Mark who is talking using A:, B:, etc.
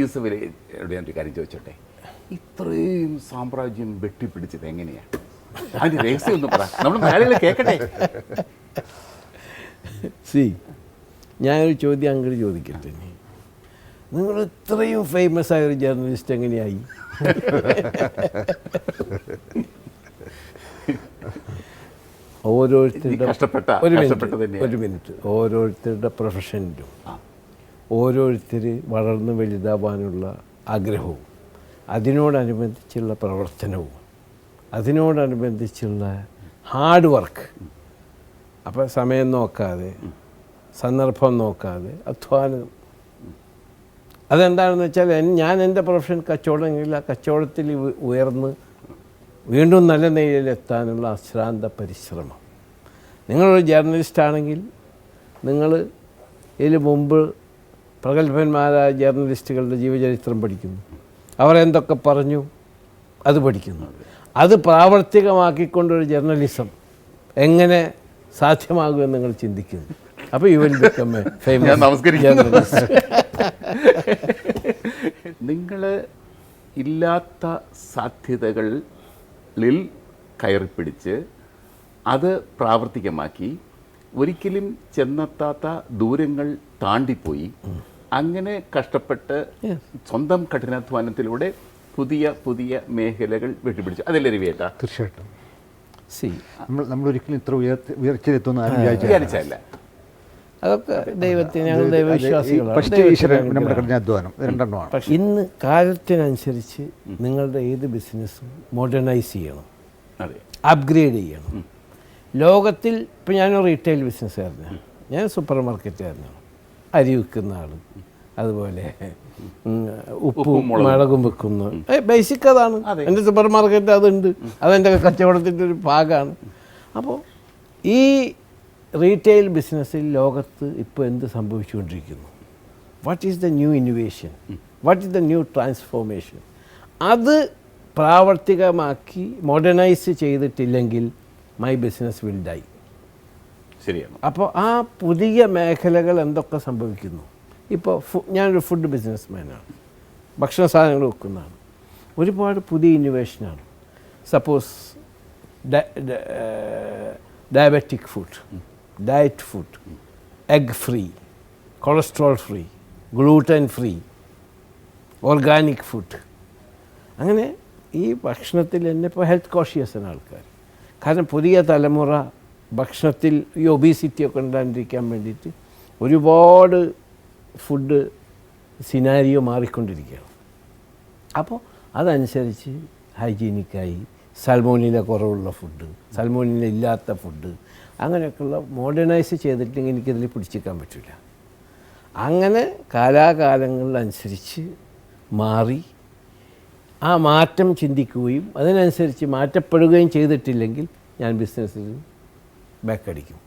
A: യൂസഫിനോട് ഞാൻ ഒരു കാര്യം ചോദിച്ചോട്ടെ? ഇത്രയും സാമ്രാജ്യം വെട്ടിപ്പിടിച്ചത് എങ്ങനെയാണ് അതിന്റെ രഹസ്യം ഒന്നും പറ. നമ്മൾ മലയാളികൾ കേൾക്കട്ടെ
B: സി ഞാനൊരു ചോദ്യം അങ്ങോട്ട് ചോദിക്കട്ടെ. നിങ്ങൾ ഇത്രയും ഫേമസ് ആയ ഒരു ജേർണലിസ്റ്റ് എങ്ങനെയായി? ഓരോരുത്തരുടെ ഒരു മിനിറ്റ് ഒരു മിനിറ്റ് ഓരോരുത്തരുടെ പ്രൊഫഷനിലും. ഓരോരുത്തർ വളർന്ന് വലുതാവാനുള്ള ആഗ്രഹവും അതിനോടനുബന്ധിച്ചുള്ള പ്രവർത്തനവും അതിനോടനുബന്ധിച്ചുള്ള ഹാർഡ് വർക്ക് അപ്പോൾ സമയം നോക്കാതെ സന്ദർഭം നോക്കാതെ അധ്വാനം. അതെന്താണെന്ന് വെച്ചാൽ ഞാൻ എന്റെ പ്രൊഫഷൻ കച്ചവടമെങ്കിൽ ആ കച്ചവടത്തിൽ ഉയർന്ന് വീണ്ടും നല്ല നിലയിലെത്താനുള്ള അശ്രാന്ത പരിശ്രമം. നിങ്ങളൊരു ജേർണലിസ്റ്റ് ആണെങ്കിൽ നിങ്ങൾ ഇതിന് മുമ്പ് പ്രഗത്ഭന്മാരായ ജേർണലിസ്റ്റുകളുടെ ജീവചരിത്രം പഠിക്കുന്നു. അവരെന്തൊക്കെ പറഞ്ഞു? അത് പഠിക്കുന്നു. അത് പ്രാവർത്തികമാക്കിക്കൊണ്ടൊരു ജേർണലിസം എങ്ങനെ സാധ്യമാകുമെന്ന് നിങ്ങൾ ചിന്തിക്കുന്നു. അപ്പോൾ യു വിൽ ബിക്കം എ
A: ഞാൻ
B: ഫേമസ്
A: നമസ്കരിക്കുന്നു നിങ്ങൾ ഇല്ലാത്ത സാധ്യതകളിൽ കയറിപ്പിടിച്ച് അത് പ്രാവർത്തികമാക്കി ഒരിക്കലും ചെന്നെത്താത്ത ദൂരങ്ങൾ താണ്ടിപ്പോയി അങ്ങനെ കഷ്ടപ്പെട്ട് സ്വന്തം കഠിനാധ്വാനത്തിലൂടെ പുതിയ പുതിയ മേഖലകൾ വെട്ടിപ്പിടിച്ചു. അതല്ലേ രവിയേട്ട
C: തീർച്ചയായിട്ടും.
B: സി
C: നമ്മൾ നമ്മൾ ഒരിക്കലും ഇത്ര ആരും വിചാരിച്ചില്ല
B: അതൊക്കെ ദൈവത്തിന് ഞങ്ങൾ ദൈവവിശ്വാസികളാണ്.
C: നമ്മുടെ കഠിനാധ്വാനം. രണ്ടെണ്ണമാണ്.
B: ഇന്ന് കാലത്തിനനുസരിച്ച് നിങ്ങളുടെ ഏത് ബിസിനസ്സും മോഡേണൈസ് ചെയ്യണം.
A: അതെ.
B: അപ്ഗ്രേഡ് ചെയ്യണം. ലോകത്തിൽ ഇപ്പം ഞാനൊരു റീറ്റെയിൽ ബിസിനസ്സുകാരനാണ് ഞാൻ സൂപ്പർ മാർക്കറ്റുകാരനാണ് അരി വിൽക്കുന്ന ആൾ അതുപോലെ ഉപ്പ് മുളകും. വെക്കുന്ന ബേസിക് അതാണ്.
A: അതെ.
B: എന്റെ സൂപ്പർ മാർക്കറ്റ് അതുണ്ട് അതെന്റെ കച്ചവടത്തിന്റെ ഒരു ഭാഗമാണ്. അപ്പോൾ ഈ റീറ്റെയിൽ ബിസിനസ്സിൽ ലോകത്ത് ഇപ്പോൾ എന്ത് സംഭവിച്ചുകൊണ്ടിരിക്കുന്നു? What is the new innovation what is the new transformation അത് പ്രാവർത്തികമാക്കി മോഡേണൈസ് ചെയ്തിട്ടില്ലെങ്കിൽ മൈ ബിസിനസ് വിൽ ഡൈ
A: ശരിയാണ്.
B: അപ്പോൾ ആ പുതിയ മേഖലകൾ എന്തൊക്കെ സംഭവിക്കുന്നു? ഇപ്പോൾ ഫു ഞാനൊരു ഫുഡ് ബിസിനസ് മാനാണ് ഭക്ഷണ സാധനങ്ങൾ വെക്കുന്നതാണ് ഒരുപാട് പുതിയ ഇന്നോവേഷനാണ് suppose diabetic food diet food egg free cholesterol free gluten free organic food അങ്ങനെ ഈ ഭക്ഷണത്തിൽ തന്നെ ഇപ്പോൾ ഹെൽത്ത് കോഷ്യസ് കോഷ്യസാണ് ആൾക്കാർ കാരണം പുതിയ തലമുറ ഭക്ഷണത്തിൽ ഈ ഒബീസിറ്റി ഒക്കെ ഉണ്ടാകാണ്ടിരിക്കാൻ വേണ്ടിയിട്ട് ഒരുപാട് ഫുഡ് സിനാരിയോ മാറിക്കൊണ്ടിരിക്കുകയാണ്. അപ്പോൾ അതനുസരിച്ച് ഹൈജീനിക്കായി സൽമോനില കുറവുള്ള ഫുഡ് സൽമോനില ഇല്ലാത്ത ഫുഡ് അങ്ങനെയൊക്കെയുള്ള മോഡേണൈസ് ചെയ്തിട്ടെങ്കിൽ എനിക്കതിൽ പിടിച്ചിരിക്കാൻ പറ്റില്ല. അങ്ങനെ കാലാകാലങ്ങളിലനുസരിച്ച് മാറി ആ മാറ്റം ചിന്തിക്കുകയും അതിനനുസരിച്ച് മാറ്റപ്പെടുകയും ചെയ്തിട്ടില്ലെങ്കിൽ ഞാൻ ബിസിനസ്സിൽ ബാക്കടിക്കും.